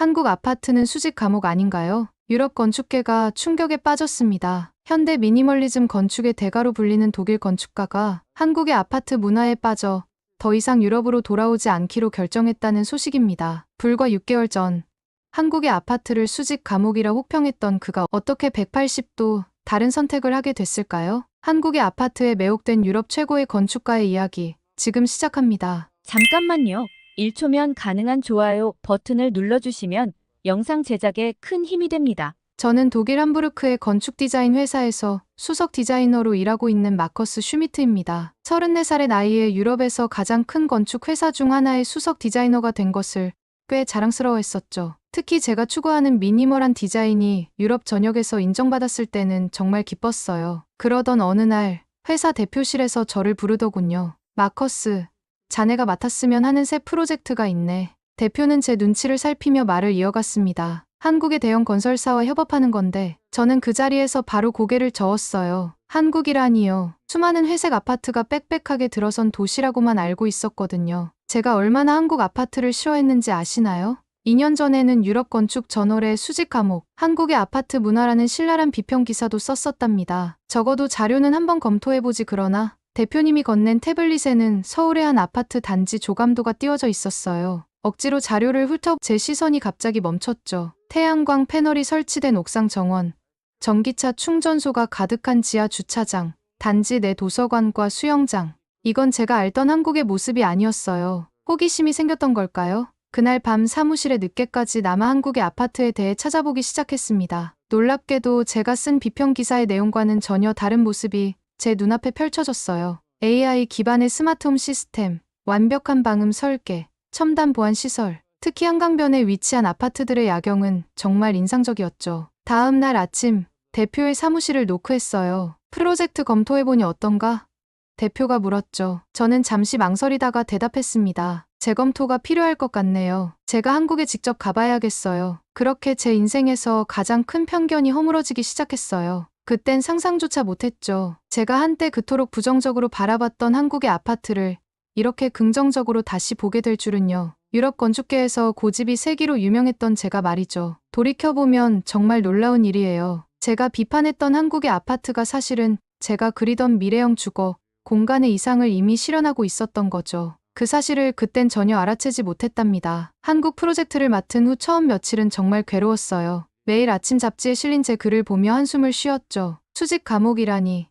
한국 아파트는 수직 감옥 아닌가요? 유럽 건축계가 충격에 빠졌습니다. 현대 미니멀리즘 건축의 대가로 불리는 독일 건축가가 한국의 아파트 문화에 빠져 더 이상 유럽으로 돌아오지 않기로 결정했다는 소식입니다. 불과 6개월 전 한국의 아파트를 수직 감옥이라 혹평했던 그가 어떻게 180도 다른 선택을 하게 됐을까요? 한국의 아파트에 매혹된 유럽 최고의 건축가의 이야기 지금 시작합니다. 잠깐만요. 1초면 가능한 좋아요 버튼을 눌러주시면 영상 제작에 큰 힘이 됩니다. 저는 독일 함부르크의 건축 디자인 회사에서 수석 디자이너로 일하고 있는 마커스 슈미트입니다. 34살의 나이에 유럽에서 가장 큰 건축 회사 중 하나의 수석 디자이너가 된 것을 꽤 자랑스러워했었죠. 특히 제가 추구하는 미니멀한 디자인이 유럽 전역에서 인정받았을 때는 정말 기뻤어요. 그러던 어느 날 회사 대표실에서 저를 부르더군요. 마커스, 자네가 맡았으면 하는 새 프로젝트가 있네. 대표는 제 눈치를 살피며 말을 이어갔습니다. 한국의 대형 건설사와 협업하는 건데 저는 그 자리에서 바로 고개를 저었어요. 한국이라니요. 수많은 회색 아파트가 빽빽하게 들어선 도시라고만 알고 있었거든요. 제가 얼마나 한국 아파트를 싫어했는지 아시나요? 2년 전에는 유럽 건축 저널에 수직 감옥, 한국의 아파트 문화라는 신랄한 비평 기사도 썼었답니다. 적어도 자료는 한번 검토해보지 그러나 대표님이 건넨 태블릿에는 서울의 한 아파트 단지 조감도가 띄워져 있었어요. 억지로 자료를 훑어 제 시선이 갑자기 멈췄죠. 태양광 패널이 설치된 옥상 정원, 전기차 충전소가 가득한 지하 주차장, 단지 내 도서관과 수영장. 이건 제가 알던 한국의 모습이 아니었어요. 호기심이 생겼던 걸까요? 그날 밤 사무실에 늦게까지 남아 한국의 아파트에 대해 찾아보기 시작했습니다. 놀랍게도 제가 쓴 비평 기사의 내용과는 전혀 다른 모습이 제 눈앞에 펼쳐졌어요. AI 기반의 스마트홈 시스템, 완벽한 방음 설계, 첨단 보안 시설, 특히 한강변에 위치한 아파트들의 야경은 정말 인상적이었죠. 다음 날 아침, 대표의 사무실을 노크했어요. 프로젝트 검토해보니 어떤가? 대표가 물었죠. 저는 잠시 망설이다가 대답했습니다. 재검토가 필요할 것 같네요. 제가 한국에 직접 가봐야겠어요. 그렇게 제 인생에서 가장 큰 편견이 허물어지기 시작했어요. 그땐 상상조차 못했죠. 제가 한때 그토록 부정적으로 바라봤던 한국의 아파트를 이렇게 긍정적으로 다시 보게 될 줄은요. 유럽 건축계에서 고집이 세기로 유명했던 제가 말이죠. 돌이켜보면 정말 놀라운 일이에요. 제가 비판했던 한국의 아파트가 사실은 제가 그리던 미래형 주거, 공간의 이상을 이미 실현하고 있었던 거죠. 그 사실을 그땐 전혀 알아채지 못했답니다. 한국 프로젝트를 맡은 후 처음 며칠은 정말 괴로웠어요. 매일 아침 잡지에 실린 제 글을 보며 한숨을 쉬었죠. 수직 감옥이라니.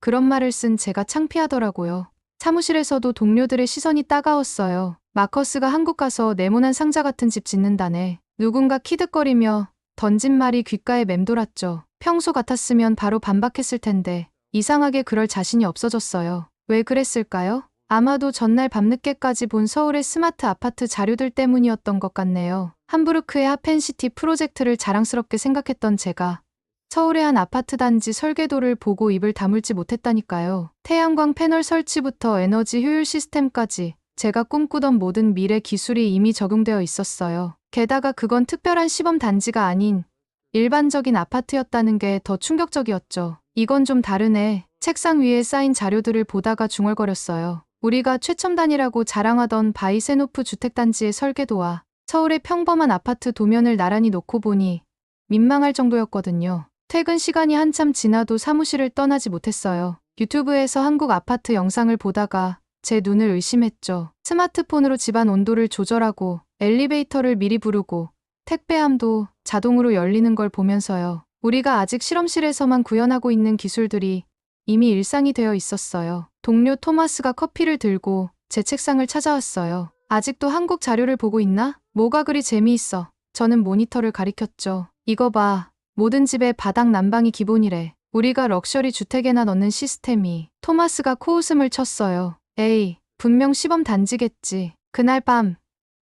그런 말을 쓴 제가 창피하더라고요. 사무실에서도 동료들의 시선이 따가웠어요. 마커스가 한국 가서 네모난 상자 같은 집 짓는다네. 누군가 키득거리며 던진 말이 귓가에 맴돌았죠. 평소 같았으면 바로 반박했을 텐데 이상하게 그럴 자신이 없어졌어요. 왜 그랬을까요? 아마도 전날 밤늦게까지 본 서울의 스마트 아파트 자료들 때문이었던 것 같네요. 함부르크의 하펜시티 프로젝트를 자랑스럽게 생각했던 제가 서울의 한 아파트 단지 설계도를 보고 입을 다물지 못했다니까요. 태양광 패널 설치부터 에너지 효율 시스템까지 제가 꿈꾸던 모든 미래 기술이 이미 적용되어 있었어요. 게다가 그건 특별한 시범 단지가 아닌 일반적인 아파트였다는 게 더 충격적이었죠. 이건 좀 다르네. 책상 위에 쌓인 자료들을 보다가 중얼거렸어요. 우리가 최첨단이라고 자랑하던 바이세노프 주택단지의 설계도와 서울의 평범한 아파트 도면을 나란히 놓고 보니 민망할 정도였거든요. 퇴근 시간이 한참 지나도 사무실을 떠나지 못했어요. 유튜브에서 한국 아파트 영상을 보다가 제 눈을 의심했죠. 스마트폰으로 집안 온도를 조절하고 엘리베이터를 미리 부르고 택배함도 자동으로 열리는 걸 보면서요. 우리가 아직 실험실에서만 구현하고 있는 기술들이 이미 일상이 되어 있었어요. 동료 토마스가 커피를 들고 제 책상을 찾아왔어요. 아직도 한국 자료를 보고 있나? 뭐가 그리 재미있어. 저는 모니터를 가리켰죠. 이거 봐. 모든 집에 바닥 난방이 기본이래. 우리가 럭셔리 주택에나 넣는 시스템이. 토마스가 코웃음을 쳤어요. 에이, 분명 시범 단지겠지. 그날 밤,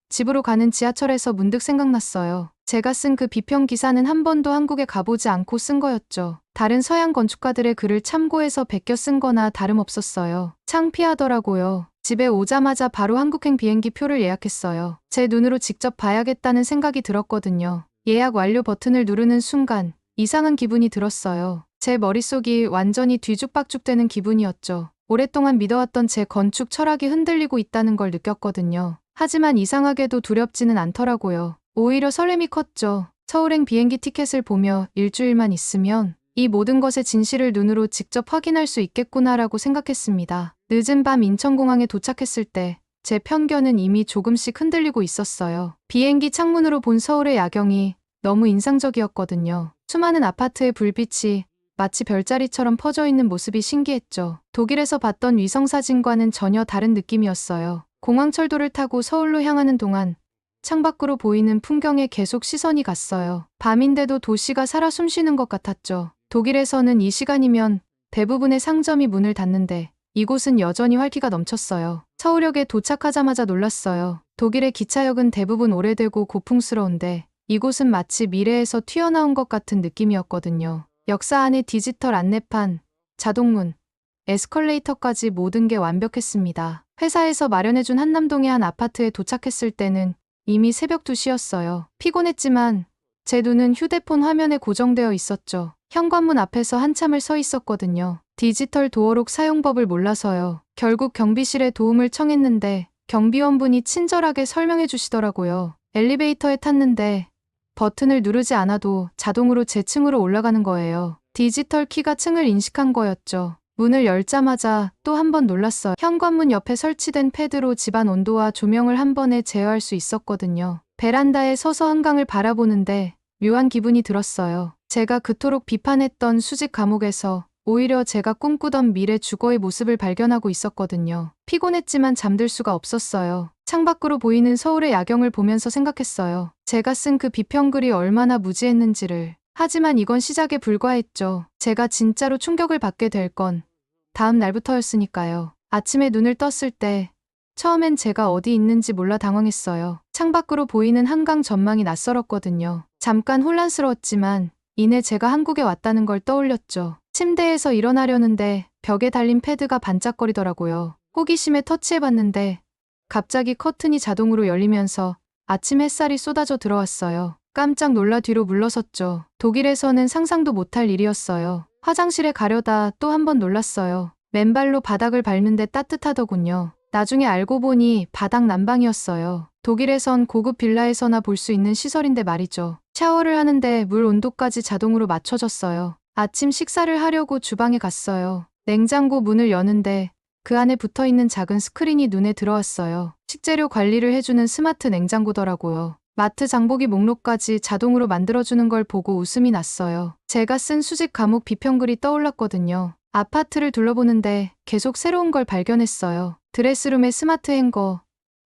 집으로 가는 지하철에서 문득 생각났어요. 제가 쓴 그 비평 기사는 한 번도 한국에 가보지 않고 쓴 거였죠. 다른 서양 건축가들의 글을 참고해서 베껴 쓴 거나 다름없었어요. 창피하더라고요. 집에 오자마자 바로 한국행 비행기 표를 예약했어요. 제 눈으로 직접 봐야겠다는 생각이 들었거든요. 예약 완료 버튼을 누르는 순간 이상한 기분이 들었어요. 제 머릿속이 완전히 뒤죽박죽되는 기분이었죠. 오랫동안 믿어왔던 제 건축 철학이 흔들리고 있다는 걸 느꼈거든요. 하지만 이상하게도 두렵지는 않더라고요. 오히려 설렘이 컸죠. 서울행 비행기 티켓을 보며 일주일만 있으면 이 모든 것의 진실을 눈으로 직접 확인할 수 있겠구나라고 생각했습니다. 늦은 밤 인천공항에 도착했을 때 제 편견은 이미 조금씩 흔들리고 있었어요. 비행기 창문으로 본 서울의 야경이 너무 인상적이었거든요. 수많은 아파트의 불빛이 마치 별자리처럼 퍼져 있는 모습이 신기했죠. 독일에서 봤던 위성사진과는 전혀 다른 느낌이었어요. 공항철도를 타고 서울로 향하는 동안 창밖으로 보이는 풍경에 계속 시선이 갔어요. 밤인데도 도시가 살아 숨쉬는 것 같았죠. 독일에서는 이 시간이면 대부분의 상점이 문을 닫는데 이곳은 여전히 활기가 넘쳤어요. 서울역에 도착하자마자 놀랐어요. 독일의 기차역은 대부분 오래되고 고풍스러운데 이곳은 마치 미래에서 튀어나온 것 같은 느낌이었거든요. 역사 안에 디지털 안내판, 자동문, 에스컬레이터까지 모든 게 완벽했습니다. 회사에서 마련해준 한남동의 한 아파트에 도착했을 때는 이미 새벽 2시였어요. 피곤했지만 제 눈은 휴대폰 화면에 고정되어 있었죠. 현관문 앞에서 한참을 서 있었거든요. 디지털 도어록 사용법을 몰라서요. 결국 경비실에 도움을 청했는데 경비원분이 친절하게 설명해 주시더라고요. 엘리베이터에 탔는데 버튼을 누르지 않아도 자동으로 제 층으로 올라가는 거예요. 디지털 키가 층을 인식한 거였죠. 문을 열자마자 또 한 번 놀랐어요. 현관문 옆에 설치된 패드로 집안 온도와 조명을 한 번에 제어할 수 있었거든요. 베란다에 서서 한강을 바라보는데 묘한 기분이 들었어요. 제가 그토록 비판했던 수직 감옥에서 오히려 제가 꿈꾸던 미래 주거의 모습을 발견하고 있었거든요. 피곤했지만 잠들 수가 없었어요. 창밖으로 보이는 서울의 야경을 보면서 생각했어요. 제가 쓴 그 비평글이 얼마나 무지했는지를. 하지만 이건 시작에 불과했죠. 제가 진짜로 충격을 받게 될 건 다음 날부터였으니까요. 아침에 눈을 떴을 때 처음엔 제가 어디 있는지 몰라 당황했어요. 창밖으로 보이는 한강 전망이 낯설었거든요. 잠깐 혼란스러웠지만 이내 제가 한국에 왔다는 걸 떠올렸죠. 침대에서 일어나려는데 벽에 달린 패드가 반짝거리더라고요. 호기심에 터치해봤는데 갑자기 커튼이 자동으로 열리면서 아침 햇살이 쏟아져 들어왔어요. 깜짝 놀라 뒤로 물러섰죠. 독일에서는 상상도 못할 일이었어요. 화장실에 가려다 또 한 번 놀랐어요. 맨발로 바닥을 밟는데 따뜻하더군요. 나중에 알고 보니 바닥 난방이었어요. 독일에선 고급 빌라에서나 볼 수 있는 시설인데 말이죠. 샤워를 하는데 물 온도까지 자동으로 맞춰졌어요. 아침 식사를 하려고 주방에 갔어요. 냉장고 문을 여는데 그 안에 붙어 있는 작은 스크린이 눈에 들어왔어요. 식재료 관리를 해주는 스마트 냉장고더라고요. 마트 장보기 목록까지 자동으로 만들어주는 걸 보고 웃음이 났어요. 제가 쓴 수직 감옥 비평글이 떠올랐거든요. 아파트를 둘러보는데 계속 새로운 걸 발견했어요. 드레스룸의 스마트 행거,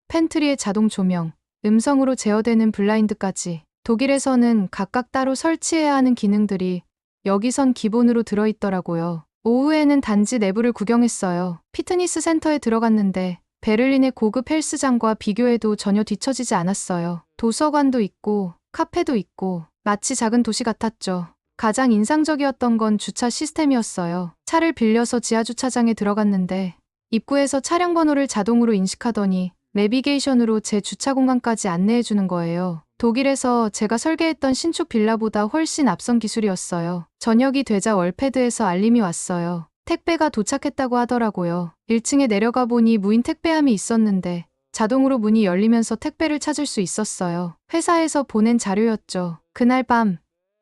팬트리의 자동 조명, 음성으로 제어되는 블라인드까지. 독일에서는 각각 따로 설치해야 하는 기능들이 여기선 기본으로 들어있더라고요. 오후에는 단지 내부를 구경했어요. 피트니스 센터에 들어갔는데 베를린의 고급 헬스장과 비교해도 전혀 뒤처지지 않았어요. 도서관도 있고 카페도 있고 마치 작은 도시 같았죠. 가장 인상적이었던 건 주차 시스템이었어요. 차를 빌려서 지하주차장에 들어갔는데 입구에서 차량 번호를 자동으로 인식하더니 내비게이션으로 제 주차 공간까지 안내해 주는 거예요. 독일에서 제가 설계했던 신축 빌라보다 훨씬 앞선 기술이었어요. 저녁이 되자 월패드에서 알림이 왔어요. 택배가 도착했다고 하더라고요. 1층에 내려가 보니 무인 택배함이 있었는데 자동으로 문이 열리면서 택배를 찾을 수 있었어요. 회사에서 보낸 자료였죠. 그날 밤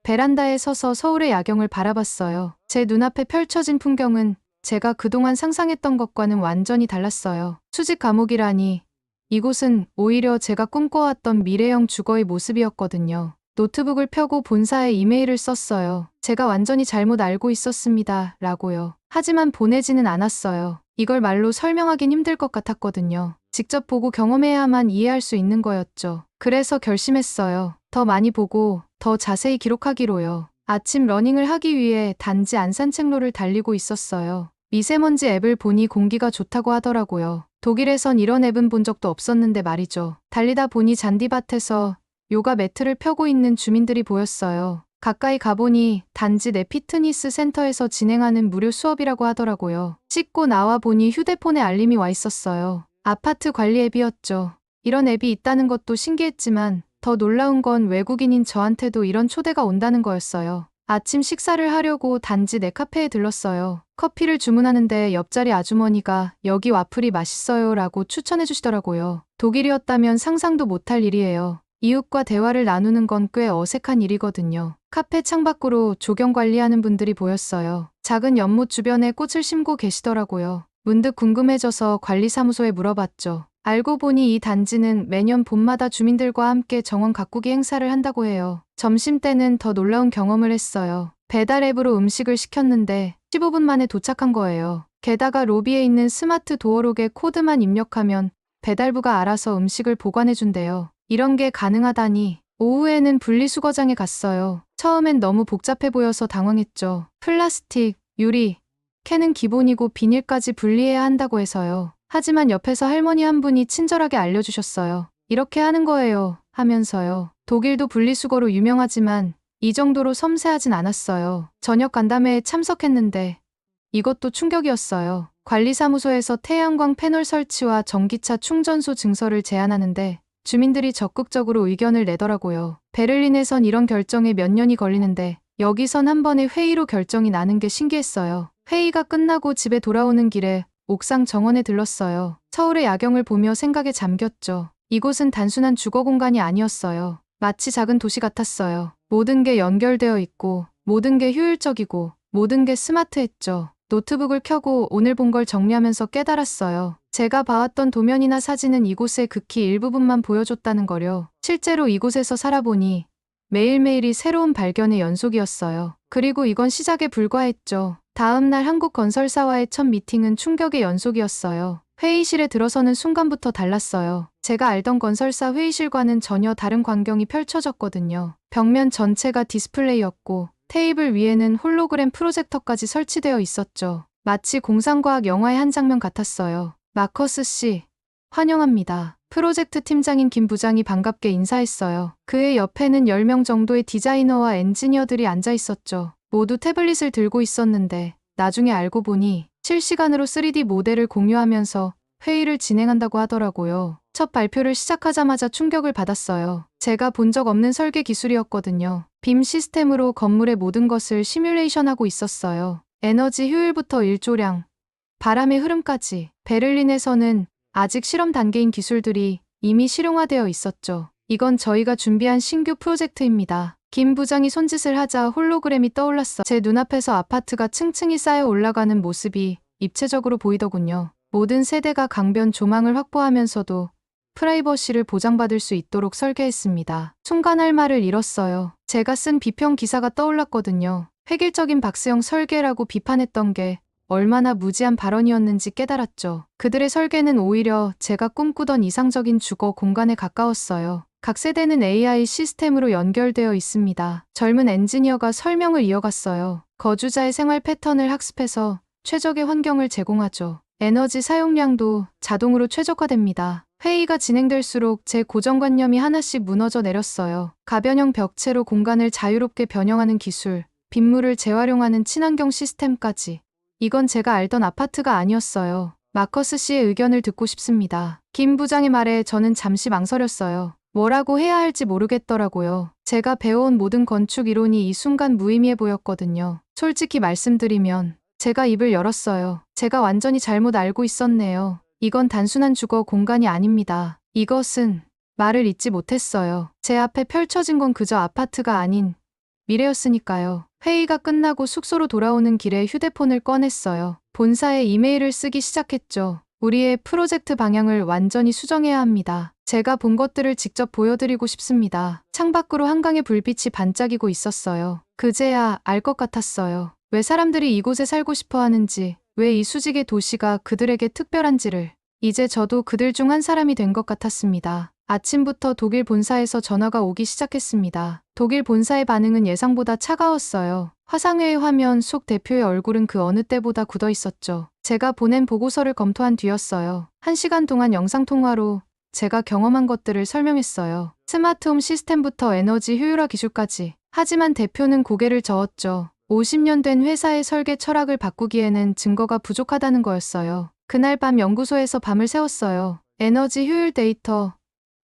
베란다에 서서 서울의 야경을 바라봤어요. 제 눈앞에 펼쳐진 풍경은 제가 그동안 상상했던 것과는 완전히 달랐어요. 수직 감옥이라니 이곳은 오히려 제가 꿈꿔왔던 미래형 주거의 모습이었거든요. 노트북을 펴고 본사에 이메일을 썼어요. 제가 완전히 잘못 알고 있었습니다. 라고요. 하지만 보내지는 않았어요. 이걸 말로 설명하긴 힘들 것 같았거든요. 직접 보고 경험해야만 이해할 수 있는 거였죠. 그래서 결심했어요. 더 많이 보고 더 자세히 기록하기로요. 아침 러닝을 하기 위해 단지 안산책로를 달리고 있었어요. 미세먼지 앱을 보니 공기가 좋다고 하더라고요. 독일에선 이런 앱은 본 적도 없었는데 말이죠. 달리다 보니 잔디밭에서 요가 매트를 펴고 있는 주민들이 보였어요. 가까이 가보니 단지 내 피트니스 센터에서 진행하는 무료 수업이라고 하더라고요. 씻고 나와 보니 휴대폰에 알림이 와 있었어요. 아파트 관리 앱이었죠. 이런 앱이 있다는 것도 신기했지만 더 놀라운 건 외국인인 저한테도 이런 초대가 온다는 거였어요. 아침 식사를 하려고 단지 내 카페에 들렀어요. 커피를 주문하는데 옆자리 아주머니가 여기 와플이 맛있어요 라고 추천해 주시더라고요. 독일이었다면 상상도 못할 일이에요. 이웃과 대화를 나누는 건 꽤 어색한 일이거든요. 카페 창밖으로 조경 관리하는 분들이 보였어요. 작은 연못 주변에 꽃을 심고 계시더라고요. 문득 궁금해져서 관리사무소에 물어봤죠. 알고 보니 이 단지는 매년 봄마다 주민들과 함께 정원 가꾸기 행사를 한다고 해요. 점심 때는 더 놀라운 경험을 했어요. 배달 앱으로 음식을 시켰는데 15분 만에 도착한 거예요. 게다가 로비에 있는 스마트 도어록에 코드만 입력하면 배달부가 알아서 음식을 보관해준대요. 이런 게 가능하다니. 오후에는 분리수거장에 갔어요. 처음엔 너무 복잡해 보여서 당황했죠. 플라스틱, 유리, 캔은 기본이고 비닐까지 분리해야 한다고 해서요. 하지만 옆에서 할머니 한 분이 친절하게 알려주셨어요. 이렇게 하는 거예요. 하면서요. 독일도 분리수거로 유명하지만 이 정도로 섬세하진 않았어요. 저녁 간담회에 참석했는데 이것도 충격이었어요. 관리사무소에서 태양광 패널 설치와 전기차 충전소 증설을 제안하는데 주민들이 적극적으로 의견을 내더라고요. 베를린에선 이런 결정에 몇 년이 걸리는데 여기선 한 번에 회의로 결정이 나는 게 신기했어요. 회의가 끝나고 집에 돌아오는 길에 옥상 정원에 들렀어요. 서울의 야경을 보며 생각에 잠겼죠. 이곳은 단순한 주거 공간이 아니었어요. 마치 작은 도시 같았어요. 모든 게 연결되어 있고, 모든 게 효율적이고, 모든 게 스마트했죠. 노트북을 켜고 오늘 본 걸 정리하면서 깨달았어요. 제가 봐왔던 도면이나 사진은 이곳의 극히 일부분만 보여줬다는 거려. 실제로 이곳에서 살아보니 매일매일이 새로운 발견의 연속이었어요. 그리고 이건 시작에 불과했죠. 다음 날 한국 건설사와의 첫 미팅은 충격의 연속이었어요. 회의실에 들어서는 순간부터 달랐어요. 제가 알던 건설사 회의실과는 전혀 다른 광경이 펼쳐졌거든요. 벽면 전체가 디스플레이였고 테이블 위에는 홀로그램 프로젝터까지 설치되어 있었죠. 마치 공상과학 영화의 한 장면 같았어요. 마커스 씨, 환영합니다. 프로젝트 팀장인 김 부장이 반갑게 인사했어요. 그의 옆에는 10명 정도의 디자이너와 엔지니어들이 앉아 있었죠. 모두 태블릿을 들고 있었는데 나중에 알고 보니 실시간으로 3D 모델을 공유하면서 회의를 진행한다고 하더라고요. 첫 발표를 시작하자마자 충격을 받았어요. 제가 본 적 없는 설계 기술이었거든요. 빔 시스템으로 건물의 모든 것을 시뮬레이션하고 있었어요. 에너지 효율부터 일조량, 바람의 흐름까지. 베를린에서는 아직 실험 단계인 기술들이 이미 실용화되어 있었죠. 이건 저희가 준비한 신규 프로젝트입니다. 김 부장이 손짓을 하자 홀로그램이 떠올랐어. 제 눈앞에서 아파트가 층층이 쌓여 올라가는 모습이 입체적으로 보이더군요. 모든 세대가 강변 조망을 확보하면서도 프라이버시를 보장받을 수 있도록 설계했습니다. 순간 할 말을 잃었어요. 제가 쓴 비평 기사가 떠올랐거든요. 획일적인 박스형 설계라고 비판했던 게 얼마나 무지한 발언이었는지 깨달았죠. 그들의 설계는 오히려 제가 꿈꾸던 이상적인 주거 공간에 가까웠어요. 각 세대는 AI 시스템으로 연결되어 있습니다. 젊은 엔지니어가 설명을 이어갔어요. 거주자의 생활 패턴을 학습해서 최적의 환경을 제공하죠. 에너지 사용량도 자동으로 최적화됩니다. 회의가 진행될수록 제 고정관념이 하나씩 무너져 내렸어요. 가변형 벽체로 공간을 자유롭게 변형하는 기술, 빗물을 재활용하는 친환경 시스템까지. 이건 제가 알던 아파트가 아니었어요. 마커스 씨의 의견을 듣고 싶습니다. 김 부장의 말에 저는 잠시 망설였어요. 뭐라고 해야 할지 모르겠더라고요. 제가 배워온 모든 건축 이론이 이 순간 무의미해 보였거든요. 솔직히 말씀드리면 제가 입을 열었어요. 제가 완전히 잘못 알고 있었네요. 이건 단순한 주거 공간이 아닙니다. 이것은 말을 잇지 못했어요. 제 앞에 펼쳐진 건 그저 아파트가 아닌 미래였으니까요. 회의가 끝나고 숙소로 돌아오는 길에 휴대폰을 꺼냈어요. 본사에 이메일을 쓰기 시작했죠. 우리의 프로젝트 방향을 완전히 수정해야 합니다. 제가 본 것들을 직접 보여드리고 싶습니다. 창밖으로 한강의 불빛이 반짝이고 있었어요. 그제야 알 것 같았어요. 왜 사람들이 이곳에 살고 싶어 하는지, 왜 이 수직의 도시가 그들에게 특별한지를. 이제 저도 그들 중 한 사람이 된 것 같았습니다. 아침부터 독일 본사에서 전화가 오기 시작했습니다. 독일 본사의 반응은 예상보다 차가웠어요. 화상회의 화면 속 대표의 얼굴은 그 어느 때보다 굳어 있었죠. 제가 보낸 보고서를 검토한 뒤였어요. 한 시간 동안 영상통화로 제가 경험한 것들을 설명했어요. 스마트홈 시스템부터 에너지 효율화 기술까지. 하지만 대표는 고개를 저었죠. 50년 된 회사의 설계 철학을 바꾸기에는 증거가 부족하다는 거였어요. 그날 밤 연구소에서 밤을 새웠어요. 에너지 효율 데이터,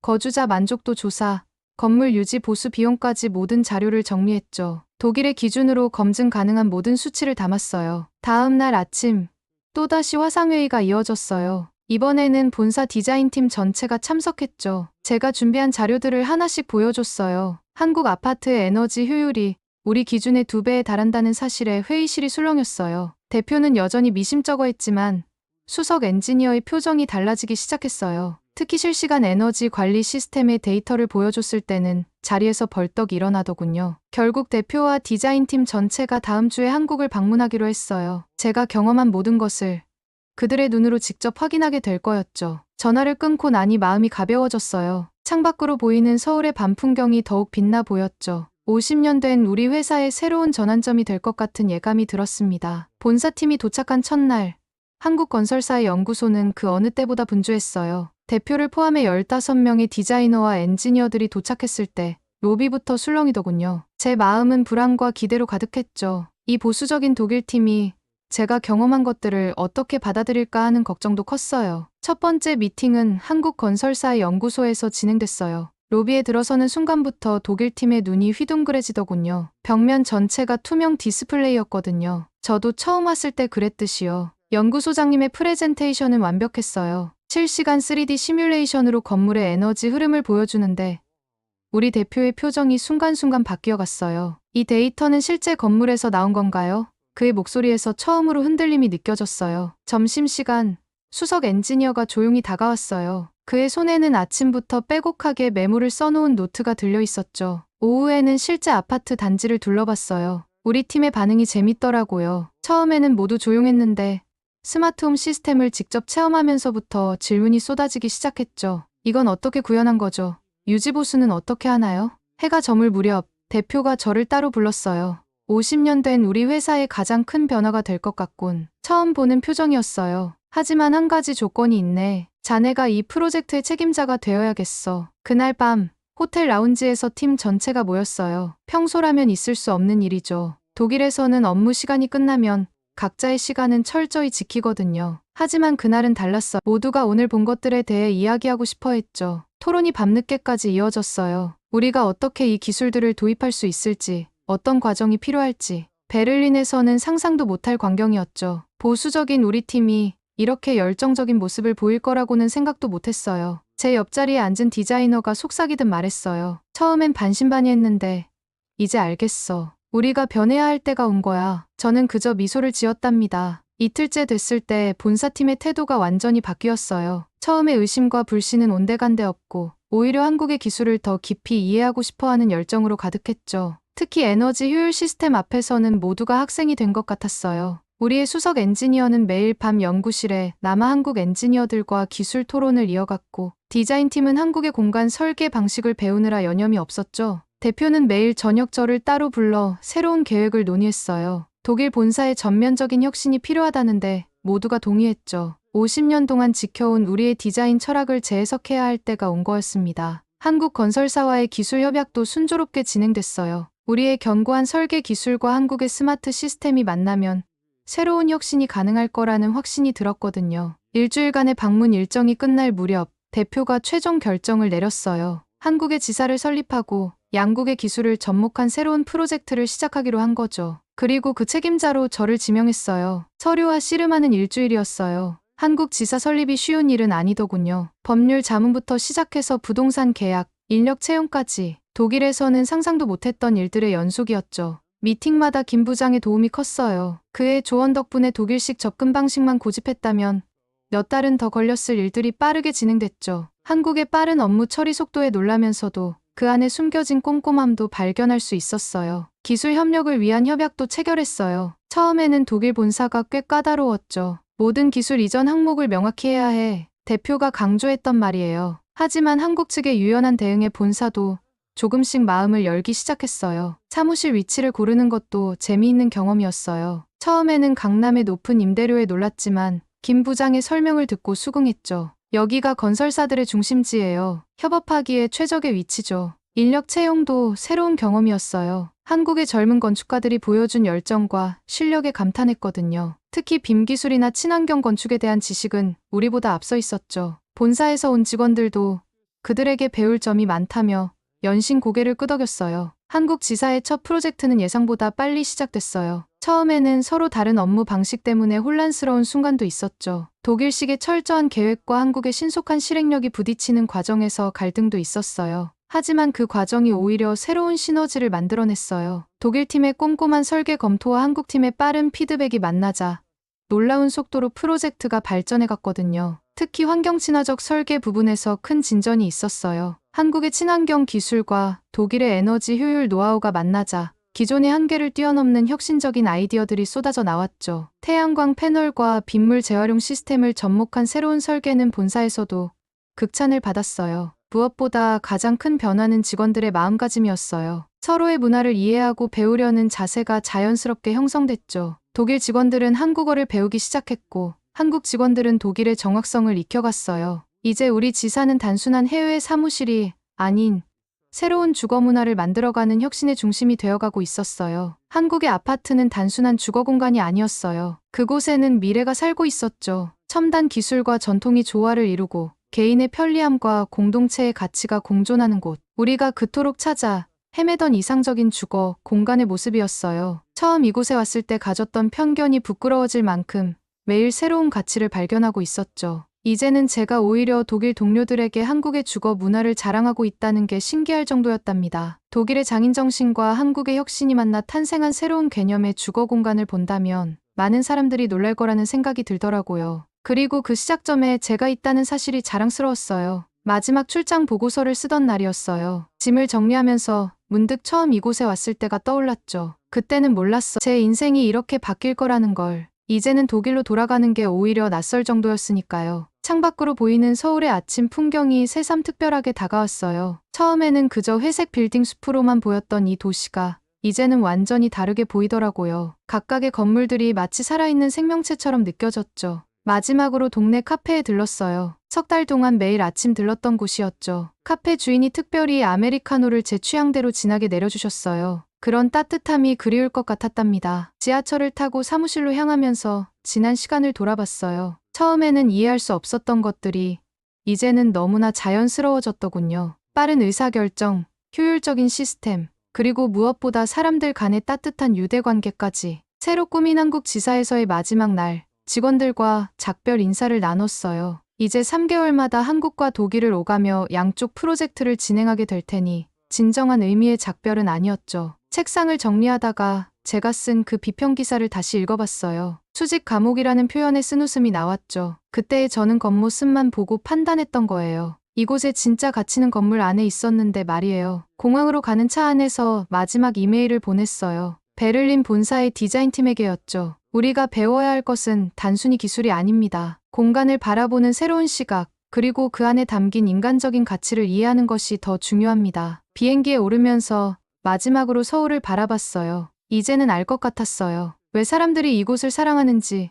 거주자 만족도 조사, 건물 유지 보수 비용까지 모든 자료를 정리했죠. 독일의 기준으로 검증 가능한 모든 수치를 담았어요. 다음 날 아침, 또다시 화상회의가 이어졌어요. 이번에는 본사 디자인팀 전체가 참석했죠. 제가 준비한 자료들을 하나씩 보여줬어요. 한국 아파트의 에너지 효율이 우리 기준의 두 배에 달한다는 사실에 회의실이 술렁였어요. 대표는 여전히 미심쩍어 했지만 수석 엔지니어의 표정이 달라지기 시작했어요. 특히 실시간 에너지 관리 시스템의 데이터를 보여줬을 때는 자리에서 벌떡 일어나더군요. 결국 대표와 디자인팀 전체가 다음 주에 한국을 방문하기로 했어요. 제가 경험한 모든 것을 그들의 눈으로 직접 확인하게 될 거였죠. 전화를 끊고 나니 마음이 가벼워졌어요. 창밖으로 보이는 서울의 밤 풍경이 더욱 빛나 보였죠. 50년 된 우리 회사의 새로운 전환점이 될 것 같은 예감이 들었습니다. 본사팀이 도착한 첫날, 한국건설사의 연구소는 그 어느 때보다 분주했어요. 대표를 포함해 15명의 디자이너와 엔지니어들이 도착했을 때 로비부터 술렁이더군요. 제 마음은 불안과 기대로 가득했죠. 이 보수적인 독일팀이 제가 경험한 것들을 어떻게 받아들일까 하는 걱정도 컸어요. 첫 번째 미팅은 한국건설사의 연구소에서 진행됐어요. 로비에 들어서는 순간부터 독일팀의 눈이 휘둥그레지더군요. 벽면 전체가 투명 디스플레이였거든요. 저도 처음 왔을 때 그랬듯이요. 연구소장님의 프레젠테이션은 완벽했어요. 실시간 3D 시뮬레이션으로 건물의 에너지 흐름을 보여주는데 우리 대표의 표정이 순간순간 바뀌어갔어요. 이 데이터는 실제 건물에서 나온 건가요? 그의 목소리에서 처음으로 흔들림이 느껴졌어요. 점심시간, 수석 엔지니어가 조용히 다가왔어요. 그의 손에는 아침부터 빼곡하게 메모를 써놓은 노트가 들려 있었죠. 오후에는 실제 아파트 단지를 둘러봤어요. 우리 팀의 반응이 재밌더라고요. 처음에는 모두 조용했는데 스마트홈 시스템을 직접 체험하면서부터 질문이 쏟아지기 시작했죠. 이건 어떻게 구현한 거죠? 유지보수는 어떻게 하나요? 해가 저물 무렵 대표가 저를 따로 불렀어요. 50년 된 우리 회사의 가장 큰 변화가 될 것 같군. 처음 보는 표정이었어요. 하지만 한 가지 조건이 있네. 자네가 이 프로젝트의 책임자가 되어야겠어. 그날 밤 호텔 라운지에서 팀 전체가 모였어요. 평소라면 있을 수 없는 일이죠. 독일에서는 업무 시간이 끝나면 각자의 시간은 철저히 지키거든요. 하지만 그날은 달랐어. 모두가 오늘 본 것들에 대해 이야기하고 싶어 했죠. 토론이 밤늦게까지 이어졌어요. 우리가 어떻게 이 기술들을 도입할 수 있을지, 어떤 과정이 필요할지. 베를린에서는 상상도 못할 광경이었죠. 보수적인 우리 팀이 이렇게 열정적인 모습을 보일 거라고는 생각도 못했어요. 제 옆자리에 앉은 디자이너가 속삭이듯 말했어요. 처음엔 반신반의했는데 이제 알겠어. 우리가 변해야 할 때가 온 거야. 저는 그저 미소를 지었답니다. 이틀째 됐을 때 본사팀의 태도가 완전히 바뀌었어요. 처음에 의심과 불신은 온데간데 없고 오히려 한국의 기술을 더 깊이 이해하고 싶어하는 열정으로 가득했죠. 특히 에너지 효율 시스템 앞에서는 모두가 학생이 된 것 같았어요. 우리의 수석 엔지니어는 매일 밤 연구실에 남아 한국 엔지니어들과 기술 토론을 이어갔고 디자인팀은 한국의 공간 설계 방식을 배우느라 여념이 없었죠. 대표는 매일 저녁 저를 따로 불러 새로운 계획을 논의했어요. 독일 본사의 전면적인 혁신이 필요하다는데 모두가 동의했죠. 50년 동안 지켜온 우리의 디자인 철학을 재해석해야 할 때가 온 거였습니다. 한국 건설사와의 기술 협약도 순조롭게 진행됐어요. 우리의 견고한 설계 기술과 한국의 스마트 시스템이 만나면 새로운 혁신이 가능할 거라는 확신이 들었거든요. 일주일간의 방문 일정이 끝날 무렵 대표가 최종 결정을 내렸어요. 한국의 지사를 설립하고 양국의 기술을 접목한 새로운 프로젝트를 시작하기로 한 거죠. 그리고 그 책임자로 저를 지명했어요. 서류와 씨름하는 일주일이었어요. 한국 지사 설립이 쉬운 일은 아니더군요. 법률 자문부터 시작해서 부동산 계약, 인력 채용까지 독일에서는 상상도 못했던 일들의 연속이었죠. 미팅마다 김 부장의 도움이 컸어요. 그의 조언 덕분에 독일식 접근 방식만 고집했다면 몇 달은 더 걸렸을 일들이 빠르게 진행됐죠. 한국의 빠른 업무 처리 속도에 놀라면서도 그 안에 숨겨진 꼼꼼함도 발견할 수 있었어요. 기술 협력을 위한 협약도 체결했어요. 처음에는 독일 본사가 꽤 까다로웠죠. 모든 기술 이전 항목을 명확히 해야 해. 대표가 강조했던 말이에요. 하지만 한국 측의 유연한 대응에 본사도 조금씩 마음을 열기 시작했어요. 사무실 위치를 고르는 것도 재미있는 경험이었어요. 처음에는 강남의 높은 임대료에 놀랐지만 김 부장의 설명을 듣고 수긍했죠. 여기가 건설사들의 중심지예요. 협업하기에 최적의 위치죠. 인력 채용도 새로운 경험이었어요. 한국의 젊은 건축가들이 보여준 열정과 실력에 감탄했거든요. 특히 빔 기술이나 친환경 건축에 대한 지식은 우리보다 앞서 있었죠. 본사에서 온 직원들도 그들에게 배울 점이 많다며 연신 고개를 끄덕였어요. 한국 지사의 첫 프로젝트는 예상보다 빨리 시작됐어요. 처음에는 서로 다른 업무 방식 때문에 혼란스러운 순간도 있었죠. 독일식의 철저한 계획과 한국의 신속한 실행력이 부딪히는 과정에서 갈등도 있었어요. 하지만 그 과정이 오히려 새로운 시너지를 만들어냈어요. 독일팀의 꼼꼼한 설계 검토와 한국팀의 빠른 피드백이 만나자 놀라운 속도로 프로젝트가 발전해 갔거든요. 특히 환경 친화적 설계 부분에서 큰 진전이 있었어요. 한국의 친환경 기술과 독일의 에너지 효율 노하우가 만나자 기존의 한계를 뛰어넘는 혁신적인 아이디어들이 쏟아져 나왔죠. 태양광 패널과 빗물 재활용 시스템을 접목한 새로운 설계는 본사에서도 극찬을 받았어요. 무엇보다 가장 큰 변화는 직원들의 마음가짐이었어요. 서로의 문화를 이해하고 배우려는 자세가 자연스럽게 형성됐죠. 독일 직원들은 한국어를 배우기 시작했고, 한국 직원들은 독일의 정확성을 익혀갔어요. 이제 우리 지사는 단순한 해외 사무실이 아닌 새로운 주거 문화를 만들어가는 혁신의 중심이 되어가고 있었어요. 한국의 아파트는 단순한 주거 공간이 아니었어요. 그곳에는 미래가 살고 있었죠. 첨단 기술과 전통이 조화를 이루고 개인의 편리함과 공동체의 가치가 공존하는 곳. 우리가 그토록 찾아 헤매던 이상적인 주거 공간의 모습이었어요. 처음 이곳에 왔을 때 가졌던 편견이 부끄러워질 만큼 매일 새로운 가치를 발견하고 있었죠. 이제는 제가 오히려 독일 동료들에게 한국의 주거 문화를 자랑하고 있다는 게 신기할 정도였답니다. 독일의 장인 정신과 한국의 혁신이 만나 탄생한 새로운 개념의 주거 공간을 본다면 많은 사람들이 놀랄 거라는 생각이 들더라고요. 그리고 그 시작점에 제가 있다는 사실이 자랑스러웠어요. 마지막 출장 보고서를 쓰던 날이었어요. 짐을 정리하면서 문득 처음 이곳에 왔을 때가 떠올랐죠. 그때는 몰랐어. 제 인생이 이렇게 바뀔 거라는 걸. 이제는 독일로 돌아가는 게 오히려 낯설 정도였으니까요. 창밖으로 보이는 서울의 아침 풍경이 새삼 특별하게 다가왔어요. 처음에는 그저 회색 빌딩 숲으로만 보였던 이 도시가 이제는 완전히 다르게 보이더라고요. 각각의 건물들이 마치 살아있는 생명체처럼 느껴졌죠. 마지막으로 동네 카페에 들렀어요. 석 달 동안 매일 아침 들렀던 곳이었죠. 카페 주인이 특별히 아메리카노를 제 취향대로 진하게 내려주셨어요. 그런 따뜻함이 그리울 것 같았답니다. 지하철을 타고 사무실로 향하면서 지난 시간을 돌아봤어요. 처음에는 이해할 수 없었던 것들이 이제는 너무나 자연스러워졌더군요. 빠른 의사결정, 효율적인 시스템, 그리고 무엇보다 사람들 간의 따뜻한 유대관계까지 새로 꾸민 한국 지사에서의 마지막 날 직원들과 작별 인사를 나눴어요. 이제 3개월마다 한국과 독일을 오가며 양쪽 프로젝트를 진행하게 될 테니 진정한 의미의 작별은 아니었죠. 책상을 정리하다가 제가 쓴 그 비평 기사를 다시 읽어봤어요. 수직 감옥이라는 표현에 쓴 웃음이 나왔죠. 그때의 저는 겉모습만 보고 판단했던 거예요. 이곳에 진짜 갇히는 건물 안에 있었는데 말이에요. 공항으로 가는 차 안에서 마지막 이메일을 보냈어요. 베를린 본사의 디자인팀에게였죠. 우리가 배워야 할 것은 단순히 기술이 아닙니다. 공간을 바라보는 새로운 시각, 그리고 그 안에 담긴 인간적인 가치를 이해하는 것이 더 중요합니다. 비행기에 오르면서 마지막으로 서울을 바라봤어요. 이제는 알 것 같았어요. 왜 사람들이 이곳을 사랑하는지,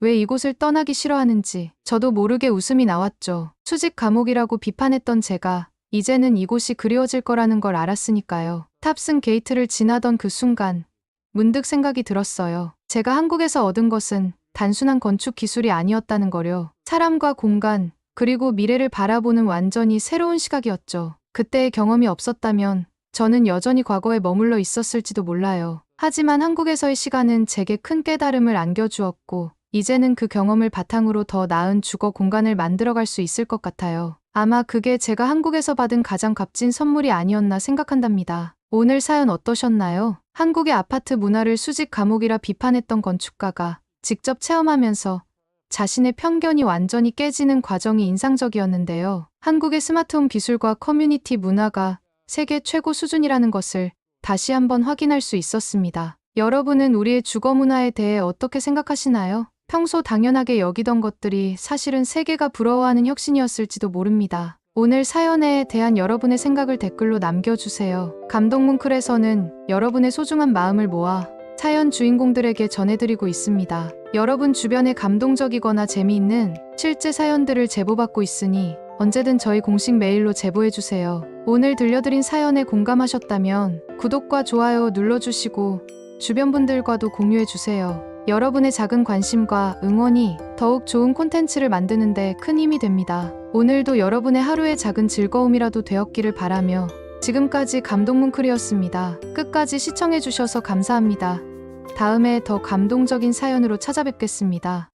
왜 이곳을 떠나기 싫어하는지, 저도 모르게 웃음이 나왔죠. 수직 감옥이라고 비판했던 제가, 이제는 이곳이 그리워질 거라는 걸 알았으니까요. 탑승 게이트를 지나던 그 순간, 문득 생각이 들었어요. 제가 한국에서 얻은 것은 단순한 건축 기술이 아니었다는 거려. 사람과 공간, 그리고 미래를 바라보는 완전히 새로운 시각이었죠. 그때의 경험이 없었다면 저는 여전히 과거에 머물러 있었을지도 몰라요. 하지만 한국에서의 시간은 제게 큰 깨달음을 안겨주었고, 이제는 그 경험을 바탕으로 더 나은 주거 공간을 만들어갈 수 있을 것 같아요. 아마 그게 제가 한국에서 받은 가장 값진 선물이 아니었나 생각한답니다. 오늘 사연 어떠셨나요? 한국의 아파트 문화를 수직 감옥이라 비판했던 건축가가 직접 체험하면서 자신의 편견이 완전히 깨지는 과정이 인상적이었는데요. 한국의 스마트홈 기술과 커뮤니티 문화가 세계 최고 수준이라는 것을 다시 한번 확인할 수 있었습니다. 여러분은 우리의 주거 문화에 대해 어떻게 생각하시나요? 평소 당연하게 여기던 것들이 사실은 세계가 부러워하는 혁신이었을지도 모릅니다. 오늘 사연에 대한 여러분의 생각을 댓글로 남겨주세요. 감동문클에서는 여러분의 소중한 마음을 모아 사연 주인공들에게 전해드리고 있습니다. 여러분 주변에 감동적이거나 재미있는 실제 사연들을 제보받고 있으니 언제든 저희 공식 메일로 제보해주세요. 오늘 들려드린 사연에 공감하셨다면 구독과 좋아요 눌러주시고 주변 분들과도 공유해주세요. 여러분의 작은 관심과 응원이 더욱 좋은 콘텐츠를 만드는데 큰 힘이 됩니다. 오늘도 여러분의 하루의 작은 즐거움이라도 되었기를 바라며 지금까지 감동문클이었습니다. 끝까지 시청해주셔서 감사합니다. 다음에 더 감동적인 사연으로 찾아뵙겠습니다.